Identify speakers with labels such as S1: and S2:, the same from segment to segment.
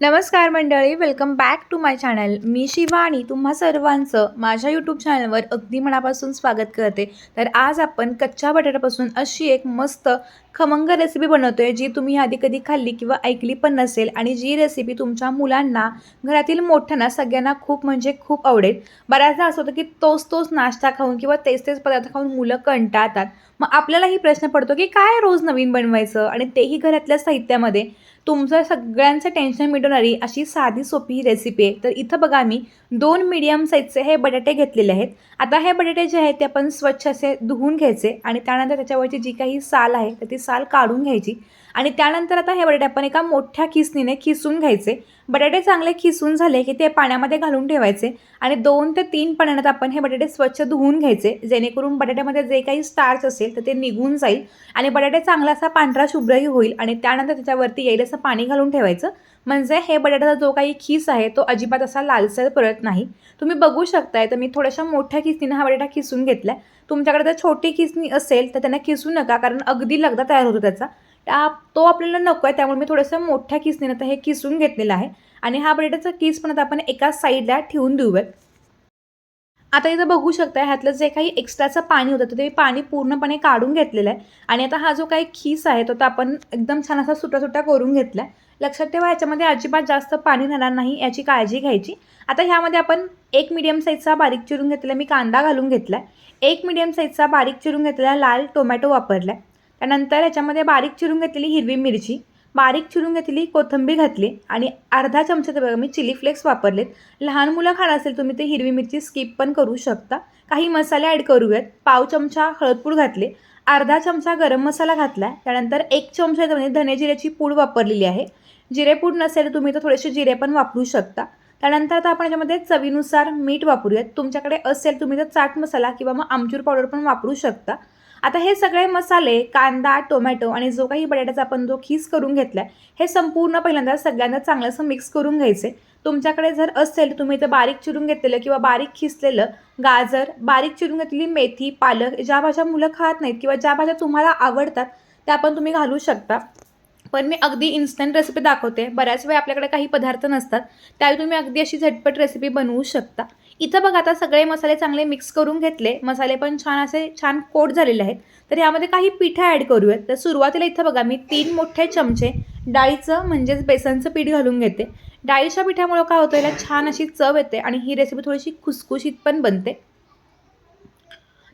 S1: नमस्कार मंडळी welcome back to my channel मी शिवानी तुम्हा सर्वांचं माझ्या यूट्यूब चॅनलवर अगदी मनापासून स्वागत करते. तर आज आपण कच्च्या बटाट्यापासून अशी एक मस्त खमंग रेसिपी बनवतो आहे जी तुम्ही आधी कधी खाल्ली किंवा ऐकली पण नसेल आणि जी रेसिपी तुमच्या मुलांना घरातील मोठ्यांना सगळ्यांना खूप म्हणजे खूप आवडेल. बऱ्याचदा असं होतं की तोच तोच नाश्ता खाऊन किंवा तेच तेच पदार्थ खाऊन मुलं कंटाळतात. मग आपल्यालाही प्रश्न पडतो की काय रोज नवीन बनवायचं? आणि तेही घरातल्या साहित्यामध्ये. तुमचं सगळ्यांचं टेन्शन मिटवणारी अशी साधी सोपी ही रेसिपी आहे. तर इथं बघा मी दोन मीडियम साईजचे हे बटाटे घेतलेले आहेत. आता हे बटाटे जे आहेत ते आपण स्वच्छ असे धुवून घ्यायचे आणि त्यानंतर त्याच्यावरची जी काही साल आहे तर ती साल काढून घ्यायची. आणि त्यानंतर आता हे बटाटे आपण एका मोठ्या खिसणीने खिसून घ्यायचे. बटाटे चांगले खिसून झाले की ते पाण्यामध्ये घालून ठेवायचे आणि दोन ते तीन पाण्यात आपण हे बटाटे स्वच्छ धुवून घ्यायचे. जेणेकरून बटाट्यामध्ये जे काही स्टार्च असेल तर ते निघून जाईल आणि बटाटे चांगला असा पांढरा शुभ्रही होईल आणि त्यानंतर त्याच्यावरती येईल असं पाणी घालून ठेवायचं. म्हणजे हे बटाट्याचा जो काही खीस आहे तो अजिबात असा लालसर पडत नाही. तुम्ही बघू शकताय तर मी थोड्याशा मोठ्या खिसणीनं हा बटाटा खिसून घेतला तुमच्याकडे जर छोटी खिसणी असेल तर त्यांना खिसू नका कारण अगदी लगदा तयार होतो त्याचा. त्या तो आपल्याला नको आहे त्यामुळे मी थोडंसं मोठ्या किसनीनं आता हे किसून घेतलेलं आहे. आणि हा बटाट्याचा किस पण आता आपण एका साईडला ठेवून देऊयात. आता इथं बघू शकता ह्यातलं जे काही एक्स्ट्राचं पाणी होतं ते पाणी पूर्णपणे काढून घेतलेलं आहे. आणि आता हा जो काही खीस आहे तो आपण एकदम छान असा सुट्या सुट्या करून घेतला. आहे लक्षात ठेवा याच्यामध्ये अजिबात जास्त पाणी राहणार नाही याची काळजी घ्यायची. आता ह्यामध्ये आपण एक मिडियम साईजचा बारीक चिरून घेतलेला मी कांदा घालून घेतला आहे एक मिडियम साईजचा बारीक चिरून घेतलेला लाल टोमॅटो वापरला आहे त्यानंतर याच्यामध्ये बारीक चिरून घेतलेली हिरवी मिरची बारीक चिरून घेतलेली कोथंबीर घातली आणि अर्धा चमचा बघा मी चिली फ्लेक्स वापरलेत. लहान मुलं खाणं असेल तुम्ही ते हिरवी मिरची स्किप पण करू शकता. काही मसाले ॲड करूयात. पाव चमचा हळदपूड घातले अर्धा चमचा गरम मसाला घातला त्यानंतर एक चमचा धने जिऱ्याची पूड वापरलेली आहे. जिरेपूड नसेल तुम्ही तर थोडेसे जिरे पण वापरू शकता. त्यानंतर आता आपण याच्यामध्ये चवीनुसार मीठ वापरूयात. तुमच्याकडे असेल तुम्ही तर चाट मसाला किंवा मग आमचूर पावडर पण वापरू शकता. आता हे सगळे मसाले कांदा टोमॅटो आणि जो काही बटाट्याचा आपण जो खीस करून घेतला आहे हे संपूर्ण पहिल्यांदा सगळ्यांना चांगलं असं मिक्स करून घ्यायचे. तुमच्याकडे जर असेल तुम्ही तर बारीक चिरून घेतलेलं किंवा बारीक खिसलेलं गाजर बारीक चिरून घेतलेली मेथी पालक ज्या भाज्या मुलं खात नाहीत किंवा ज्या भाज्या तुम्हाला आवडतात त्या पण तुम्ही घालू शकता. पण मी अगदी इन्स्टंट रेसिपी दाखवते. बऱ्याच वेळा आपल्याकडे काही पदार्थ नसतात त्यावेळी तुम्ही अगदी अशी झटपट रेसिपी बनवू शकता. इथं बघा आता सगळे मसाले चांगले मिक्स करून घेतले. मसाले पण छान असे छान कोट झालेले आहेत. तर यामध्ये काही पिठं ॲड करूयात. तर सुरुवातीला इथं बघा मी तीन मोठे चमचे डाळीचं म्हणजेच बेसनचं पीठ घालून घेते. डाळीच्या पिठामुळं काय होतं याला छान अशी चव येते आणि ही रेसिपी थोडीशी खुसखुशीत पण बनते.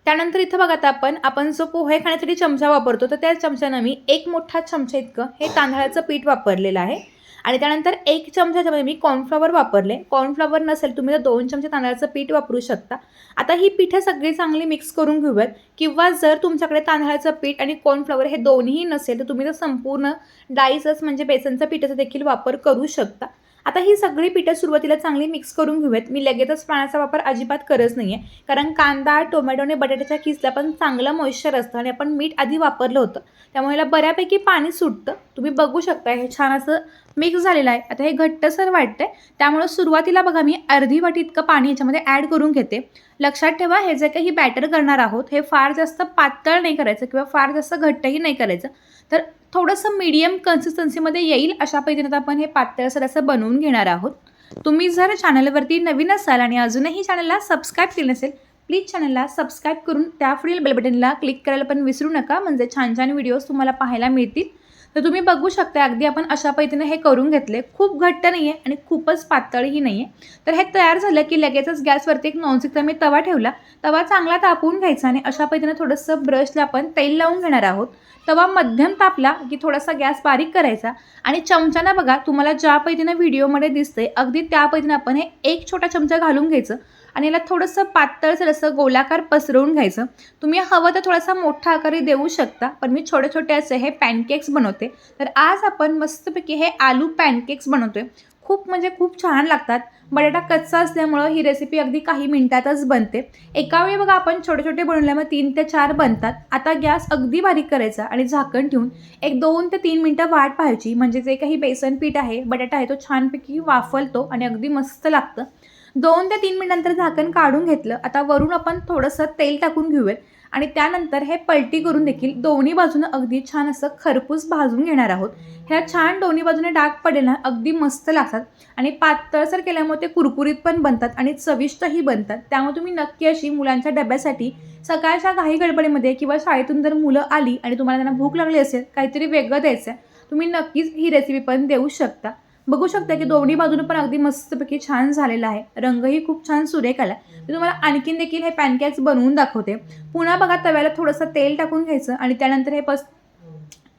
S1: त्यानंतर इथं बघा आता आपण आपण जो पोहे खाण्यासाठी चमचा वापरतो तर त्या चमच्यानं मी एक मोठा चमचा इतकं हे तांदळाचं पीठ वापरलेलं आहे. आणि त्यानंतर एक चमच्यामध्ये मी कॉर्नफ्लॉवर वापरले. कॉर्नफ्लॉवर नसेल तुम्ही तर दोन चमचे तांदळाचं पीठ वापरू शकता. आता ही पिठं सगळी चांगली मिक्स करून घेऊयात. किंवा जर तुमच्याकडे तांदळाचं पीठ आणि कॉर्नफ्लॉवर हे दोन्ही नसेल तर तुम्ही तर संपूर्ण डाळीचंच म्हणजे बेसनचं पिठाचा देखील वापर करू शकता. आता ही सगळी पिठं सुरुवातीला चांगली मिक्स करून घेऊयात. मी लगेचच पाण्याचा वापर अजिबात करत नाही आहे कारण कांदा टोमॅटो आणि बटाट्याच्या किसला पण चांगलं मॉइश्चर असतं आणि आपण मीठ आधी वापरलं होतं. त्यामुळे याला बऱ्यापैकी पाणी सुटतं. तुम्ही बघू शकता हे छान असं मिक्स झालेलं आहे. आता हे घट्टसर वाटतंय. त्यामुळं सुरुवातीला बघा मी अर्धी वाटी इतकं पाणी याच्यामध्ये ॲड करून घेते. लक्षात ठेवा हे जे काही बॅटर करणार आहोत हे फार जास्त पातळ नाही करायचं किंवा फार जास्त घट्टही नाही करायचं. तर थोडंसं मीडियम कन्सिस्टन्सीमध्ये येईल अशा पद्धतीनं आपण हे पातळसर असं बनवून घेणार आहोत. तुम्ही जर चॅनलवरती नवीन असाल आणि अजूनही चॅनलला सबस्क्राईब केलं नसेल प्लीज चॅनलला सबस्क्राईब करून त्या पुढील बेलबटनला क्लिक करायला पण विसरू नका. म्हणजे छान छान व्हिडिओज तुम्हाला पाहायला मिळतील. तर तुम्ही बघू शकता अगदी आपण अशा पद्धतीने हे करून घेतले. खूप घट्ट नाही आहे आणि खूपच पातळही नाही आहे तर हे तयार झालं की लगेचच गॅसवरती एक नॉनस्टिकचा मी तवा ठेवला. तवा चांगला तापवून घ्यायचा आणि अशा पद्धतीने थोडंसं ब्रशला आपण तेल लावून घेणार आहोत. तवा मध्यम तापला की थोडासा गॅस बारीक करायचा. आणि चमच्यानं बघा तुम्हाला ज्या पद्धतीनं व्हिडिओमध्ये दिसते अगदी त्या पद्धतीनं आपण हे एक छोटा चमचा घालून घ्यायचं. आणि याला थोडंसं पातळसर असं गोलाकार पसरवून घ्यायचं. तुम्ही हवं तर थोडासा मोठा आकारही देऊ शकता पण मी छोटे छोटे असे हे पॅनकेक्स बनवते. तर आज आपण मस्तपैकी हे आलू पॅनकेक्स बनवतोय. खूप म्हणजे खूप छान लागतात. बटाटा कच्चा असल्यामुळं ही रेसिपी अगदी काही मिनिटातच बनते. एका वेळी बघा आपण छोटे छोटे बनवल्यामुळे तीन ते चार बनतात. आता गॅस अगदी बारीक करायचा आणि झाकण ठेवून एक दोन ते तीन मिनटं वाट पाहायची. म्हणजे जे काही बेसन पीठ आहे बटाटा आहे तो छानपैकी वाफलतो आणि अगदी मस्त लागतं. दोन ते तीन मिनटानंतर झाकण काढून घेतलं. आता वरून आपण थोडंसं तेल टाकून घेऊयात. आणि त्यानंतर हे पलटी करून देखील दोन्ही बाजूनं अगदी छान असं खरपूस भाजून घेणार आहोत. ह्या छान दोन्ही बाजूने डाग पडेल ना अगदी मस्त लागतात. आणि पातळसर केल्यामुळे ते कुरकुरीत पण बनतात आणि चविष्टही बनतात. त्यामुळे तुम्ही नक्की अशी मुलांच्या डब्यासाठी सकाळच्या घाई गडबडीमध्ये किंवा शाळेतून जर मुलं आली आणि तुम्हाला त्यांना भूक लागली असेल काहीतरी वेगळं द्यायचं आहे तुम्ही नक्कीच ही रेसिपी पण देऊ शकता. बघू शकता की दोन्ही बाजूने पण अगदी मस्तपैकी छान झालेला आहे. रंगही खूप छान सुरेख आला. मी तुम्हाला आणखीन देखील हे पॅनकेक्स बनवून दाखवते. पुन्हा बघा तव्याला थोडंसं तेल टाकून घ्यायचं आणि त्यानंतर हे पस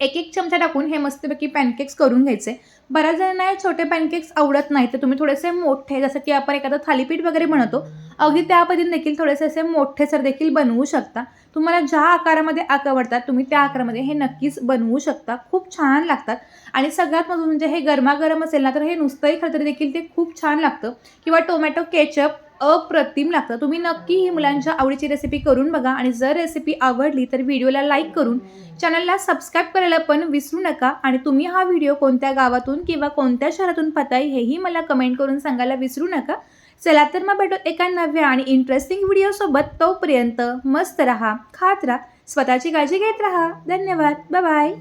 S1: एक एक चमचा टाकून हे मस्तपैकी पॅनकेक्स करून घ्यायचे. बऱ्याच जणांना हे छोटे पॅनकेक्स आवडत नाही तर तुम्ही थोडेसे मोठे जसं की आपण एखादं थालीपीठ वगैरे बनवतो अगदी त्या पद्धतीने देखील थोडेसे असे मोठे सर देखील बनवू शकता. तुम्हाला ज्या आकारामध्ये आवडतात तुम्ही त्या आकारामध्ये हे नक्कीच बनवू शकता. खूप छान लागतात. आणि सगळ्यात महत्त्वाचं म्हणजे हे गरमागरम असेल ना तर हे नुसतंही खरं तरी देखील ते खूप छान लागतं. किंवा टोमॅटो केचप अप्रतिम लागतं. तुम्ही नक्की ही मुलांच्या आवडीची रेसिपी करून बघा. आणि जर रेसिपी आवडली तर व्हिडिओला लाईक करून चॅनलला सबस्क्राईब करायला पण विसरू नका. आणि तुम्ही हा व्हिडिओ कोणत्या गावातून किंवा कोणत्या शहरातून पाहताय हेही मला कमेंट करून सांगायला विसरू नका. चला तर मग भेटू एका नव्या आणि इंटरेस्टिंग व्हिडिओसोबत तोपर्यंत मस्त राहा खात राहा स्वतःची काळजी घेत राहा. धन्यवाद. बाय